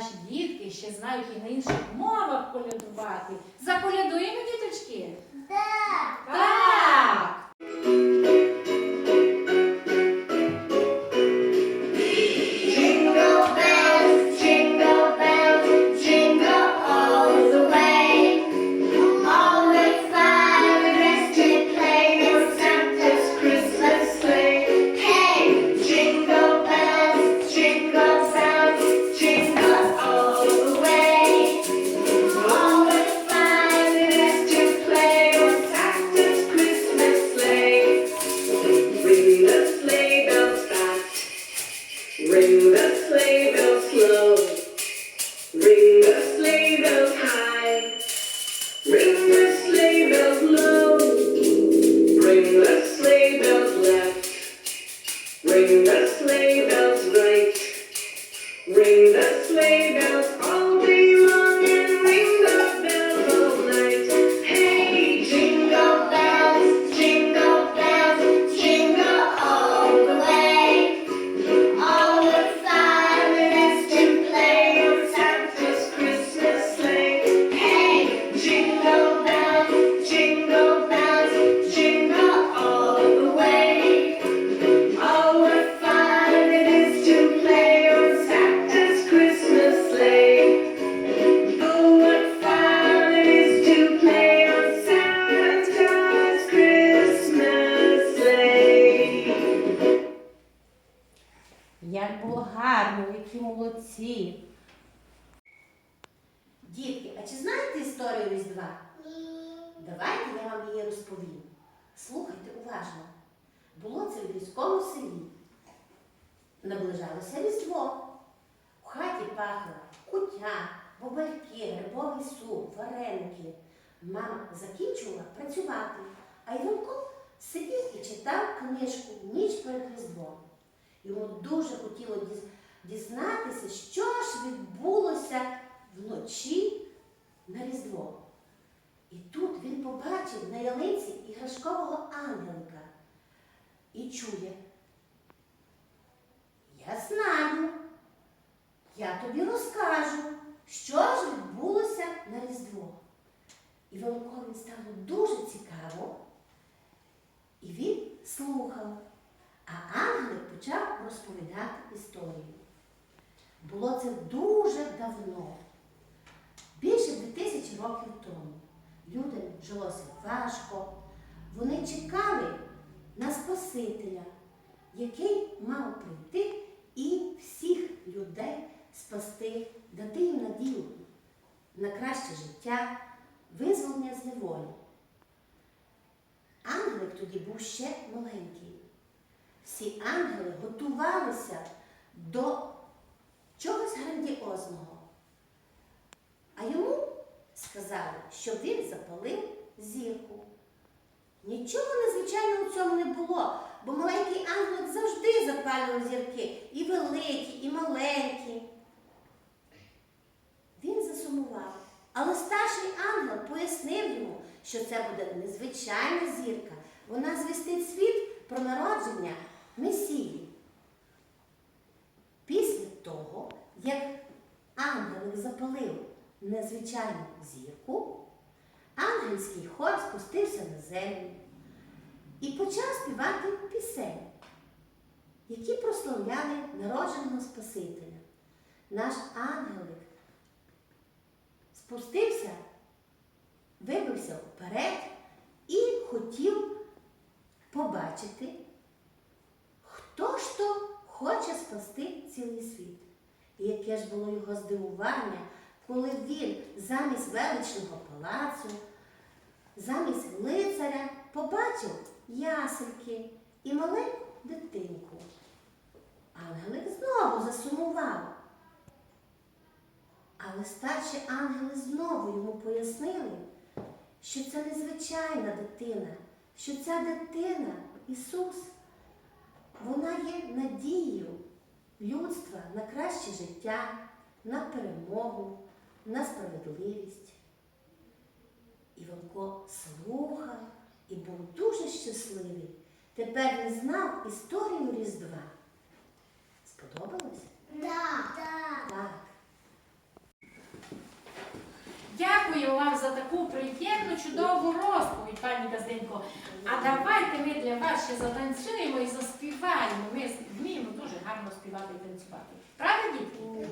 наші дітки ще знають і на інших мовах колядувати. Заколядуємо, діточки? Да. Так! Ring the sleigh bells slow, ring the sleigh bells high. Правильно, які молодці. Дітки, а чи знаєте історію Різдва? Ні. Давайте я вам її розповім. Слухайте уважно. Було це в різкому селі. Наближалося різдво. У хаті пахло кутя, бобальки, грибовий суп, вареники. Мама закінчувала працювати, а Іванко сидів і читав книжку ніч перед різдвом. Йому дуже хотіло дізнатися дізнатися, що ж відбулося вночі на Різдво. І тут він побачив на ялинці іграшкового ангелика і чує. Я знаю, я тобі розкажу, що ж відбулося на Різдво. Іванкові стало дуже цікаво, і він слухав, а ангелик почав розповідати історію. Було це дуже давно, більше 2000 років тому. Людям жилося важко. Вони чекали на Спасителя, який мав прийти і всіх людей спасти, дати їм надію на краще життя, визволення з неволі. Ангелик тоді був ще маленький. Всі ангели готувалися до чогось грандіозного. А йому сказали, щоб він запалив зірку. Нічого незвичайного в цьому не було, бо маленький ангелик завжди запалював зірки, і великі, і маленькі. Він засумував, але старший ангел пояснив йому, що це буде незвичайна зірка. Вона звістить світ про народження Месії. Як ангелик запалив незвичайну зірку, ангельський хор спустився на землю і почав співати пісень, які прославляли народженого Спасителя. Наш ангелик спустився, вибився вперед і хотів побачити, хто ж то хоче спасти цілий світ. І яке ж було його здивування, коли він замість величного палацу, замість лицаря побачив ясельки і маленьку дитинку. Ангелик знову засумував. Але старші ангели знову йому пояснили, що це незвичайна дитина, що ця дитина, Ісус, вона є надією людства на краще життя, на перемогу, на справедливість. Іванко слухав і був дуже щасливий. Тепер він знав історію Різдва. Сподобалось? Так. Дякую вам за таку приємну, чудову розповідь, пані Казденько. А давайте ми для вас ще затанцюємо і заспіваємо. Ми вміємо дуже гарно співати і танцювати. Правда, дітки?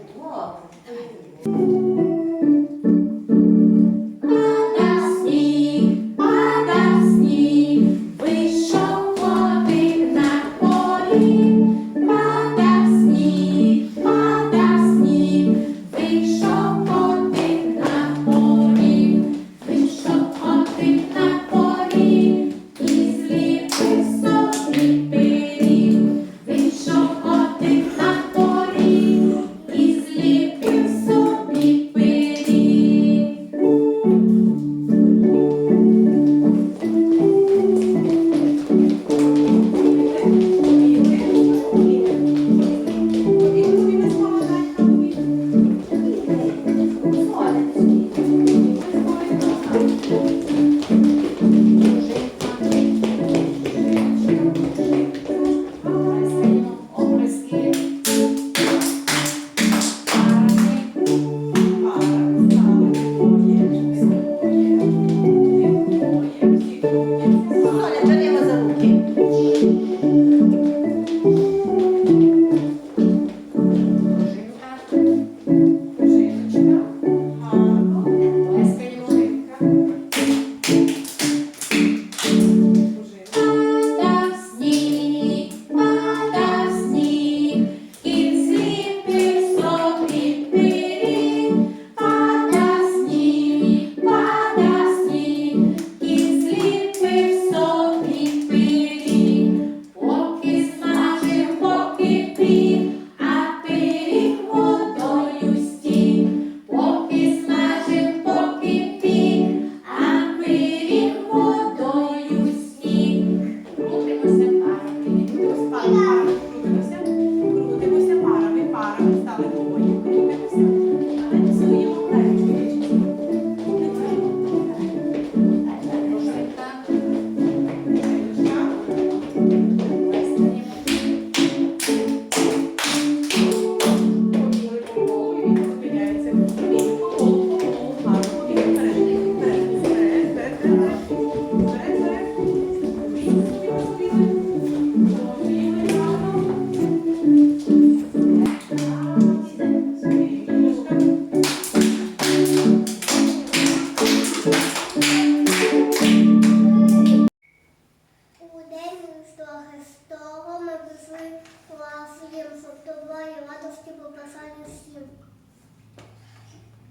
побажання всім,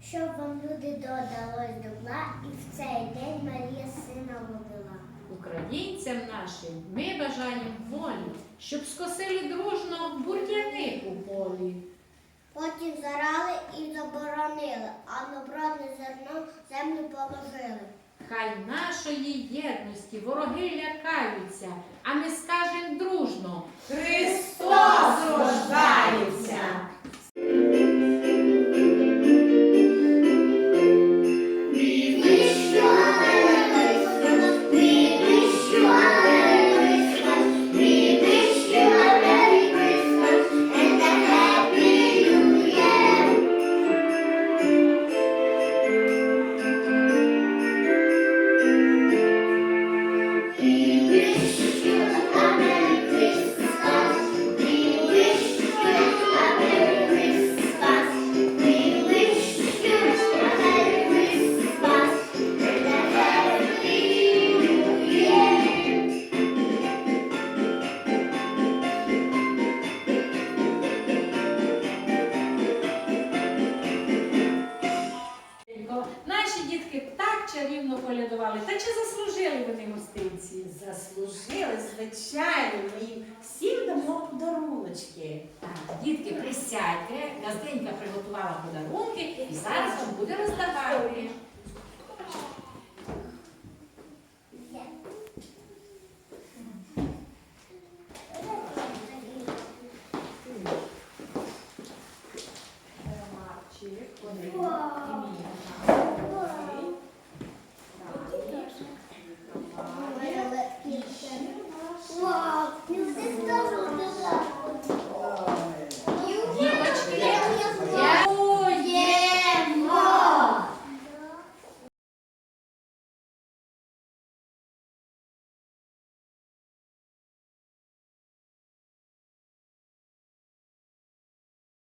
щоб вам люди додалось добла і в цей день Марія сина родила. Українцям нашим ми бажаємо волі, щоб скосили дружно бур'яни у полі. Потім зарали і заборонили, а добротне зерно землю положили. Хай нашої єдності вороги лякаються, а ми скажемо дружно. Так полядували. Та чи заслужили вони гостинці? Заслужили, звичайно, ми їм всім дамо подаруночки. Так, дітки, присядьте. Газденька приготувала подарунки і зараз вам буде роздавати.